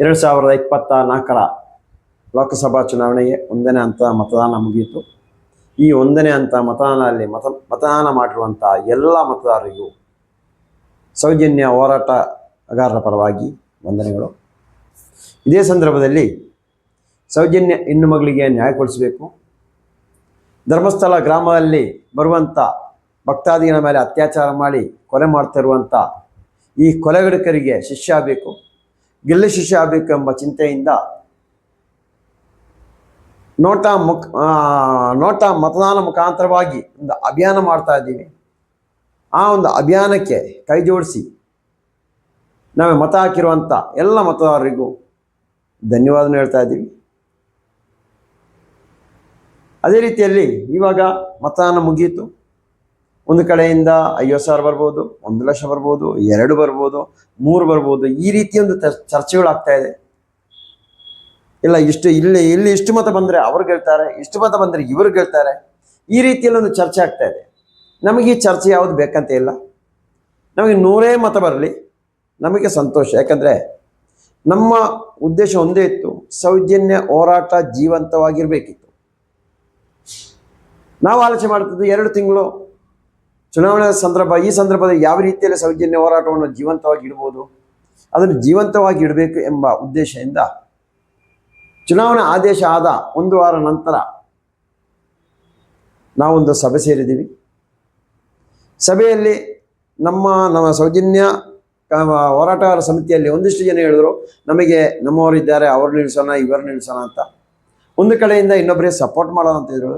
ಎರಡು ಸಾವಿರದ ಇಪ್ಪತ್ತ ನಾಲ್ಕರ ಲೋಕಸಭಾ ಚುನಾವಣೆಗೆ ಒಂದನೇ ಹಂತ ಮತದಾನ ಮುಗಿಯಿತು. ಈ ಒಂದನೇ ಹಂತ ಮತದಾನದಲ್ಲಿ ಮತ, ಮತದಾನ ಮಾಡಿರುವಂಥ ಎಲ್ಲ ಮತದಾರರಿಗೂ ಸೌಜನ್ಯ ಹೋರಾಟಗಾರರ ಪರವಾಗಿ ವಂದನೆಗಳು. ಇದೇ ಸಂದರ್ಭದಲ್ಲಿ ಸೌಜನ್ಯ ಹೆಣ್ಣು ಮಗಳಿಗೆ ನ್ಯಾಯ ಕೊಡಿಸಬೇಕು. ಧರ್ಮಸ್ಥಳ ಗ್ರಾಮದಲ್ಲಿ ಬರುವಂಥ ಭಕ್ತಾದಿಗಳ ಮೇಲೆ ಅತ್ಯಾಚಾರ ಮಾಡಿ ಕೊಲೆ ಮಾಡ್ತಿರುವಂಥ ಈ ಕೊಲೆಗಡಕರಿಗೆ ಶಿಷ್ಯ ಆಗಬೇಕು. ಗೆಲ್ಲು ಶಿಷ್ಯ ಆಗಬೇಕೆಂಬ ಚಿಂತೆಯಿಂದ ನೋಟ ಮುಖ ನೋಟ ಮತದಾನ ಮುಖಾಂತರವಾಗಿ ಒಂದು ಅಭಿಯಾನ ಮಾಡ್ತಾ ಇದ್ದೀವಿ. ಆ ಒಂದು ಅಭಿಯಾನಕ್ಕೆ ಕೈ ಜೋಡಿಸಿ ನಾವು ಮತ ಹಾಕಿರುವಂಥ ಎಲ್ಲ ಮತದಾರರಿಗೂ ಧನ್ಯವಾದ ಹೇಳ್ತಾ ಇದ್ದೀವಿ. ಅದೇ ರೀತಿಯಲ್ಲಿ ಇವಾಗ ಮತದಾನ ಮುಗಿಯಿತು. ಒಂದು ಕಡೆಯಿಂದ ಐವತ್ತು ಸಾವಿರ ಬರ್ಬೋದು, ಒಂದು ಲಕ್ಷ ಬರ್ಬೋದು, ಎರಡು ಬರ್ಬೋದು, ಮೂರು ಬರ್ಬೋದು. ಈ ರೀತಿಯೊಂದು ಒಂದು ತ- ಚರ್ಚೆಗಳು ಆಗ್ತಾ ಇದೆ. ಇಲ್ಲ, ಇಷ್ಟು ಇಲ್ಲಿ ಇಲ್ಲಿ ಇಷ್ಟು ಮತ ಬಂದರೆ ಅವ್ರು ಗೆಲ್ತಾರೆ ಇಷ್ಟು ಮತ ಬಂದರೆ ಇವರು ಗೆಲ್ತಾರೆ ಈ ರೀತಿಯಲ್ಲಿ ಒಂದು ಚರ್ಚೆ ಆಗ್ತಾ ಇದೆ. ನಮಗೆ ಈ ಚರ್ಚೆ ಯಾವುದು ಬೇಕಂತ ಇಲ್ಲ. ನಮಗೆ ನೂರೇ ಮತ ಬರಲಿ. ನಮಗೆ ಸಂತೋಷ. ಯಾಕಂದರೆ ನಮ್ಮ ಉದ್ದೇಶ ಒಂದೇ ಇತ್ತು, ಸೌಜನ್ಯ ಹೋರಾಟ ಜೀವಂತವಾಗಿರಬೇಕಿತ್ತು. ನಾವು ಆಲೋಚನೆ ಮಾಡ್ತಿದ್ದು ಎರಡು ತಿಂಗಳು ಚುನಾವಣೆ ಸಂದರ್ಭ, ಈ ಸಂದರ್ಭದಲ್ಲಿ ಯಾವ ರೀತಿಯಲ್ಲಿ ಸೌಜನ್ಯ ಹೋರಾಟವನ್ನು ಜೀವಂತವಾಗಿ ಇಡ್ಬೋದು? ಅದನ್ನು ಜೀವಂತವಾಗಿ ಇಡಬೇಕು ಎಂಬ ಉದ್ದೇಶದಿಂದ ಚುನಾವಣಾ ಆದೇಶ ಆದ ಒಂದು ವಾರ ನಂತರ ನಾವೊಂದು ಸಭೆ ಸೇರಿದ್ದೀವಿ. ಸಭೆಯಲ್ಲಿ ನಮ್ಮ ನಮ್ಮ ಸೌಜನ್ಯ ಹೋರಾಟಗಾರ ಸಮಿತಿಯಲ್ಲಿ ಒಂದಿಷ್ಟು ಜನ ಹೇಳಿದ್ರು, ನಮಗೆ ನಮ್ಮವರಿದ್ದಾರೆ, ಅವ್ರು ನಿಲ್ಲಿಸೋಣ, ಇವರು ನಿಲ್ಲಿಸೋಣ ಅಂತ. ಒಂದು ಕಡೆಯಿಂದ ಇನ್ನೊಬ್ಬರಿಗೆ ಸಪೋರ್ಟ್ ಮಾಡೋಣ ಅಂತ ಇದ್ರು.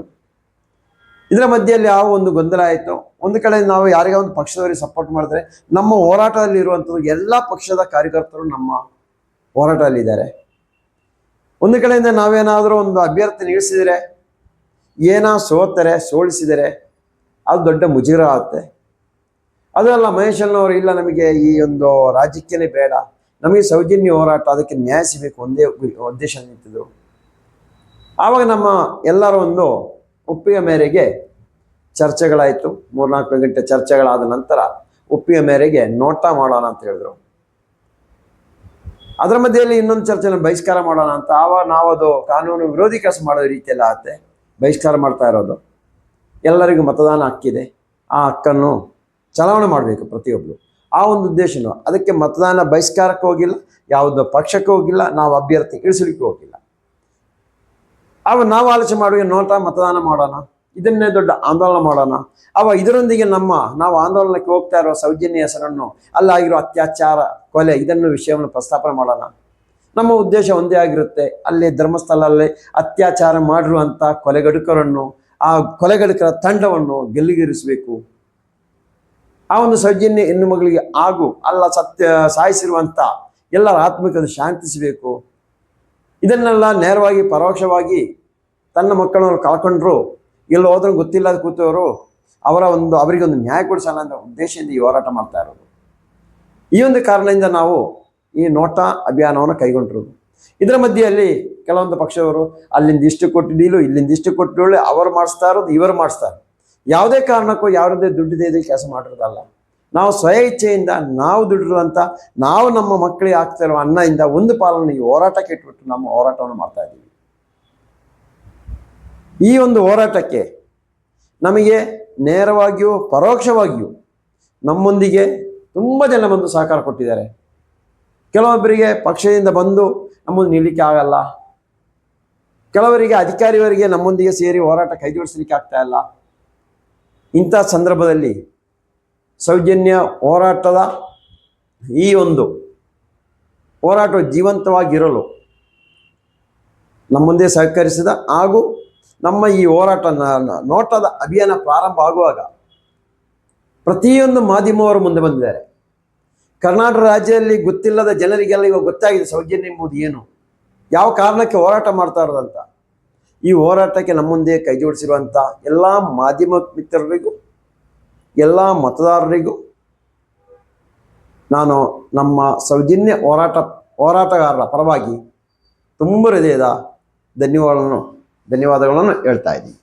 ಇದರ ಮಧ್ಯೆಯಲ್ಲಿ ಯಾವ ಒಂದು ಗೊಂದಲ ಆಯಿತು, ಒಂದು ಕಡೆ ನಾವು ಯಾರಿಗ ಒಂದು ಪಕ್ಷದವರಿಗೆ ಸಪೋರ್ಟ್ ಮಾಡಿದ್ರೆ, ನಮ್ಮ ಹೋರಾಟದಲ್ಲಿ ಇರುವಂಥದ್ದು ಎಲ್ಲ ಪಕ್ಷದ ಕಾರ್ಯಕರ್ತರು ನಮ್ಮ ಹೋರಾಟದಲ್ಲಿದ್ದಾರೆ. ಒಂದು ಕಡೆಯಿಂದ ನಾವೇನಾದರೂ ಒಂದು ಅಭ್ಯರ್ಥಿ ನಿಲ್ಲಿಸಿದರೆ, ಏನೋ ಸೋತರೆ, ಸೋಲಿಸಿದರೆ, ಅದು ದೊಡ್ಡ ಮುಜುಗರ ಆಗುತ್ತೆ. ಅದಲ್ಲ ಮಹೇಶಣ್ಣವರು ಇಲ್ಲ ನಮಗೆ ಈ ಒಂದು ರಾಜಕೀಯನೇ ಬೇಡ, ನಮಗೆ ಸೌಜನ್ಯ ಹೋರಾಟ, ಅದಕ್ಕೆ ನ್ಯಾಯ ಸಿಗಬೇಕು, ಒಂದೇ ಉದ್ದೇಶ ನಿಂತಿದ್ರು ಆವಾಗ ನಮ್ಮ ಎಲ್ಲರ ಒಂದು ಒಪ್ಪಿಗೆ ಮೇರೆಗೆ ಚರ್ಚೆಗಳಾಯಿತು. ಮೂರ್ನಾಲ್ಕು ಗಂಟೆ ಚರ್ಚೆಗಳಾದ ನಂತರ ಒಪ್ಪಿಗೆ ಮೇರೆಗೆ ನೋಟ ಮಾಡೋಣ ಅಂತ ಹೇಳಿದ್ರು. ಅದರ ಮಧ್ಯೆಯಲ್ಲಿ ಇನ್ನೊಂದು ಚರ್ಚೆನ ಬಹಿಷ್ಕಾರ ಮಾಡೋಣ ಅಂತ. ಆವಾಗ ನಾವು ಅದು ಕಾನೂನು ವಿರೋಧಿ ಕೆಲಸ ಮಾಡೋ ರೀತಿಯಲ್ಲಿ ಆಗುತ್ತೆ ಬಹಿಷ್ಕಾರ ಮಾಡ್ತಾ ಇರೋದು. ಎಲ್ಲರಿಗೂ ಮತದಾನ ಹಕ್ಕಿದೆ. ಆ ಹಕ್ಕನ್ನು ಚಲಾವಣೆ ಮಾಡಬೇಕು ಪ್ರತಿಯೊಬ್ಬರು ಆ ಒಂದು ಉದ್ದೇಶನು ಅದಕ್ಕೆ ಮತದಾನ ಬಹಿಷ್ಕಾರಕ್ಕೆ ಹೋಗಿಲ್ಲ, ಯಾವುದೋ ಪಕ್ಷಕ್ಕೆ ಹೋಗಿಲ್ಲ, ನಾವು ಅಭ್ಯರ್ಥಿ ಇಳಿಸಲಿಕ್ಕೆ ಹೋಗಿಲ್ಲ. ಅವ ನಾವು ಆಲೋಚನೆ ಮಾಡುವ ನೋಟ ಮತದಾನ ಮಾಡೋಣ. ಇದನ್ನೇ ದೊಡ್ಡ ಆಂದೋಲನ ಮಾಡೋಣ. ಅವ ಇದರೊಂದಿಗೆ ನಮ್ಮ ನಾವು ಆಂದೋಲನಕ್ಕೆ ಹೋಗ್ತಾ ಇರೋ ಸೌಜನ್ಯ ಹೆಸರನ್ನು ಅಲ್ಲಾಗಿರೋ ಅತ್ಯಾಚಾರ, ಕೊಲೆ ಇದನ್ನು ವಿಷಯವನ್ನು ಪ್ರಸ್ತಾಪನೆ ಮಾಡೋಣ. ನಮ್ಮ ಉದ್ದೇಶ ಒಂದೇ ಆಗಿರುತ್ತೆ. ಅಲ್ಲಿ ಧರ್ಮಸ್ಥಳದಲ್ಲಿ ಅತ್ಯಾಚಾರ ಮಾಡಿರುವಂಥ ಕೊಲೆಗಡುಕರನ್ನು, ಆ ಕೊಲೆಗಡುಕರ ತಂಡವನ್ನು ಗೆಲ್ಲಿಗೇರಿಸಬೇಕು. ಆ ಒಂದು ಸೌಜನ್ಯ ಹೆಣ್ಣು ಮಗಳಿಗೆ ಹಾಗೂ ಅಲ್ಲ ಸತ್ಯ ಸಾಯಿಸಿರುವಂಥ ಎಲ್ಲರ ಆತ್ಮಿಕ ಶಾಂತಿಸಬೇಕು ಇದನ್ನೆಲ್ಲ ನೇರವಾಗಿ, ಪರೋಕ್ಷವಾಗಿ ತನ್ನ ಮಕ್ಕಳನ್ನು ಕಳ್ಕೊಂಡ್ರು, ಎಲ್ಲಿ ಹೋದ್ರೂ ಗೊತ್ತಿಲ್ಲದ ಕೂತವರು ಅವರ ಒಂದು, ಅವರಿಗೆ ಒಂದು ನ್ಯಾಯ ಕೊಡಿಸೋಣ ಅಂತ ಉದ್ದೇಶದಿಂದ ಈ ಹೋರಾಟ ಮಾಡ್ತಾ ಇರೋದು. ಈ ಒಂದು ಕಾರಣದಿಂದ ನಾವು ಈ ನೋಟಾ ಅಭಿಯಾನವನ್ನು ಕೈಗೊಂಡಿರೋದು. ಇದರ ಮಧ್ಯೆಯಲ್ಲಿ ಕೆಲವೊಂದು ಪಕ್ಷದವರು, ಅಲ್ಲಿಂದ ಇಷ್ಟು ಕೊಟ್ಟಿದ್ದೀಲು ಇಲ್ಲಿಂದ ಇಷ್ಟು ಕೊಟ್ಟು ಡೀಲು, ಅವರು ಮಾಡಿಸ್ತಾ ಇರೋದು, ಇವರು ಮಾಡಿಸ್ತಾರೆ ಯಾವುದೇ ಕಾರಣಕ್ಕೂ ಯಾವುದೇ ದುಡ್ಡಿದೆ ಇದಕ್ಕೆ ಕೆಲಸ ಮಾಡಿರೋದಲ್ಲ. ನಾವು ಸ್ವಯ ಇಚ್ಛೆಯಿಂದ ನಾವು ದುಡಿರುವಂಥ ನಾವು ನಮ್ಮ ಮಕ್ಕಳಿಗೆ ಆಗ್ತಾ ಇರುವ ಅನ್ನದಿಂದ ಒಂದು ಪಾಲನ್ನು ಈ ಹೋರಾಟಕ್ಕೆ ಇಟ್ಬಿಟ್ಟು ನಮ್ಮ ಹೋರಾಟವನ್ನು ಮಾಡ್ತಾ ಇದ್ದೀವಿ. ಈ ಒಂದು ಹೋರಾಟಕ್ಕೆ ನಮಗೆ ನೇರವಾಗಿಯೂ ಪರೋಕ್ಷವಾಗಿಯೂ ನಮ್ಮೊಂದಿಗೆ ತುಂಬ ಜನ ಬಂದು ಸಹಕಾರ ಕೊಟ್ಟಿದ್ದಾರೆ. ಕೆಲವೊಬ್ಬರಿಗೆ ಪಕ್ಷದಿಂದ ಬಂದು ನಮ್ಮನ್ನು ನಿಲ್ಲಕ್ಕೆ ಆಗಲ್ಲ. ಕೆಲವರಿಗೆ ಅಧಿಕಾರಿಯವರಿಗೆ ನಮ್ಮೊಂದಿಗೆ ಸೇರಿ ಹೋರಾಟ ಕೈಜೋಡಿಸಲಿಕ್ಕೆ ಆಗ್ತಾ ಇಲ್ಲ. ಇಂಥ ಸಂದರ್ಭದಲ್ಲಿ ಸೌಜನ್ಯ ಹೋರಾಟದ ಈ ಒಂದು ಹೋರಾಟ ಜೀವಂತವಾಗಿರಲು ನಮ್ಮೊಂದೇ ಸಹಕರಿಸಿದ ಹಾಗೂ ನಮ್ಮ ಈ ಹೋರಾಟ ನೋಟದ ಅಭಿಯಾನ ಪ್ರಾರಂಭ ಆಗುವಾಗ ಪ್ರತಿಯೊಂದು ಮಾಧ್ಯಮವರು ಮುಂದೆ ಬಂದಿದ್ದಾರೆ. ಕರ್ನಾಟಕ ರಾಜ್ಯದಲ್ಲಿ ಗೊತ್ತಿಲ್ಲದ ಜನರಿಗೆಲ್ಲ ಇವಾಗ ಗೊತ್ತಾಗಿದೆ ಸೌಜನ್ಯ ಎಂಬುದು ಏನು, ಯಾವ ಕಾರಣಕ್ಕೆ ಹೋರಾಟ ಮಾಡ್ತಾ ಇರೋದಂತ. ಈ ಹೋರಾಟಕ್ಕೆ ನಮ್ಮೊಂದೇ ಮುಂದೆ ಕೈ ಜೋಡಿಸಿರುವಂಥ ಎಲ್ಲ ಮಾಧ್ಯಮ ಮಿತ್ರರಿಗೂ ಎಲ್ಲ ಮತದಾರರಿಗೂ ನಾನು ನಮ್ಮ ಸೌಜನ್ಯ ಹೋರಾಟ ಹೋರಾಟಗಾರರ ಪರವಾಗಿ ತುಂಬ ಹೃದಯದ ಧನ್ಯವಾದಗಳನ್ನು ಧನ್ಯವಾದಗಳನ್ನು ಹೇಳ್ತಾ ಇದ್ದೀನಿ.